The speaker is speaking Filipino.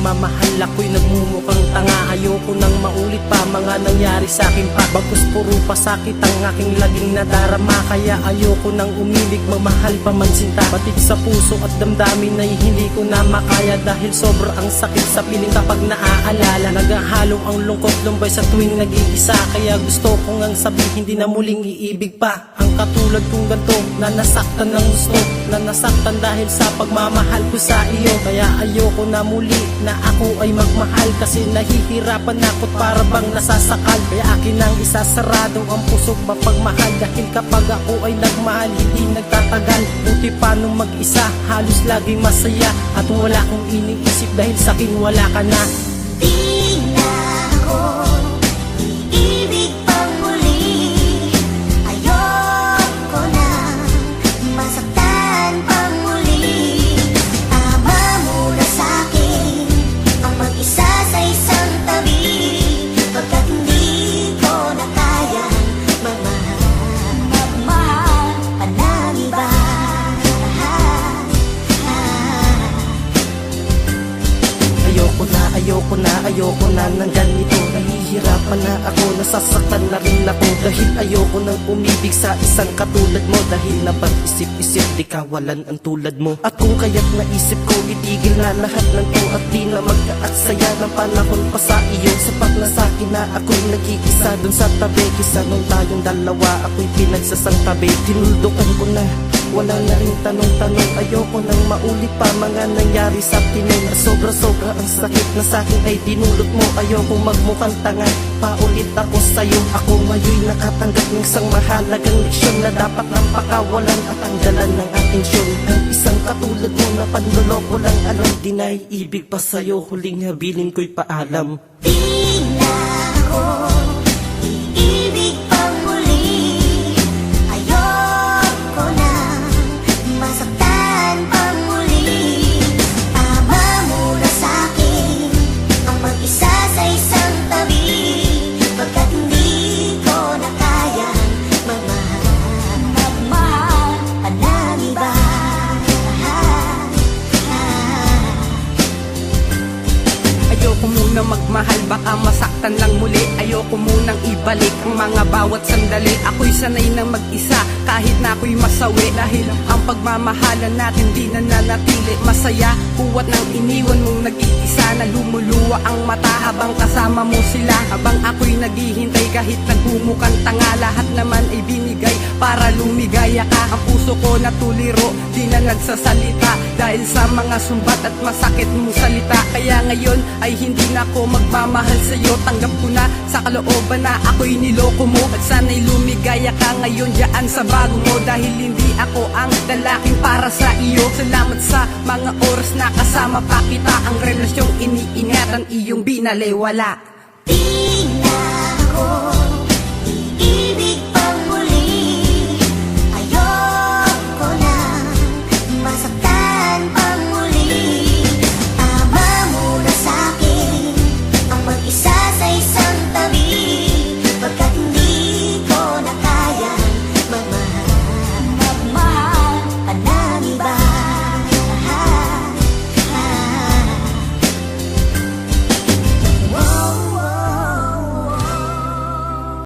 pagmamahal ako'y nagmumukhang tanga. Ayoko nang maulit pa mga nangyari sa akin pa. Bagkus puro pasakit ang aking laging nadarama. Kaya ayoko nang umibig mamahal pa man sinta. Batik sa puso at damdamin ay hindi ko na makaya. Dahil sobra ang sakit sa piling kapag naaalala. Nagahalo ang lungkot lumbay sa tuwing nag-iisa. Kaya gusto ko ngang sabihin hindi na muling iibig pa Katulad kong ganito na nasaktan ng gusto Na nasaktan dahil sa pagmamahal ko sa iyo. Kaya ayoko na muli na ako ay magmahal Kasi nahihirapan ako't para bang nasasakal. Kaya akin ang isasarado ang pusok mapagmahal Dahil kapag ako ay nagmahal hindi nagtatagal. Buti pa nung mag-isa halos laging masaya. At wala kong iniisip dahil sa akin wala ka na Ayoko na, ayoko na, ng ganito. Nahihirapan na ako, nasasaktan na rin ako. Dahil ayoko nang umibig sa isang katulad mo. Dahil napag-isip-isip, di kawalan ang tulad mo. At kung kaya't naisip ko, itigil na lahat ng to. At di na magkaaksaya ng panahon pa sa iyo. Sapat na sa akin na ako'y nag-iisa dun sa tabi. Kisa nung tayong dalawa, ako'y pinagsasang tabi. Tinuldukan ko na wala na rin tanong-tanong Ayoko nang maulit pa mga nangyari sa tinig. Sobra-sobra ang sakit na sakin ay dinulot mo Ayoko magmukhang tanga. Paulit ako sa'yo Ako ngayon nakatanggap ng isang mahalagang leksyon Na dapat nang pakawalan at tanggalan ng atensyon Ang isang katulad mo na panloloko lang alam Di na ibig pa sa'yo? Huling habilin ko'y paalam. Di na ako Ayoko muna magmahal, baka masaktan lang muli. Ayoko munang ibalik ang mga bawat sandali. Ako'y sanay na mag-isa, kahit na ako'y masawi. Dahil ang pagmamahalan natin di na nanatili. Masaya, buwat ng iniwan mong nag-iisa Na lumuluwa ang mata habang kasama mo sila. Habang ako'y naghihintay kahit nagmumukhang tanga Lahat naman ay binigay para lumigaya ka. Ang puso ko natuliro, di na nagsasalita Dahil sa mga sumbat at masakit mong salita. Kaya ngayon ay hindi na ako magmamahal sa'yo. Tanggap ko na sa kalooban na ako'y niloko mo. At sana'y lumigaya ka ngayon dyan sa bago mo. Dahil hindi ako ang lalaking para sa iyo. Salamat sa mga oras na kasama pa kita. Ang relasyong iniingatan iyong binalewala Di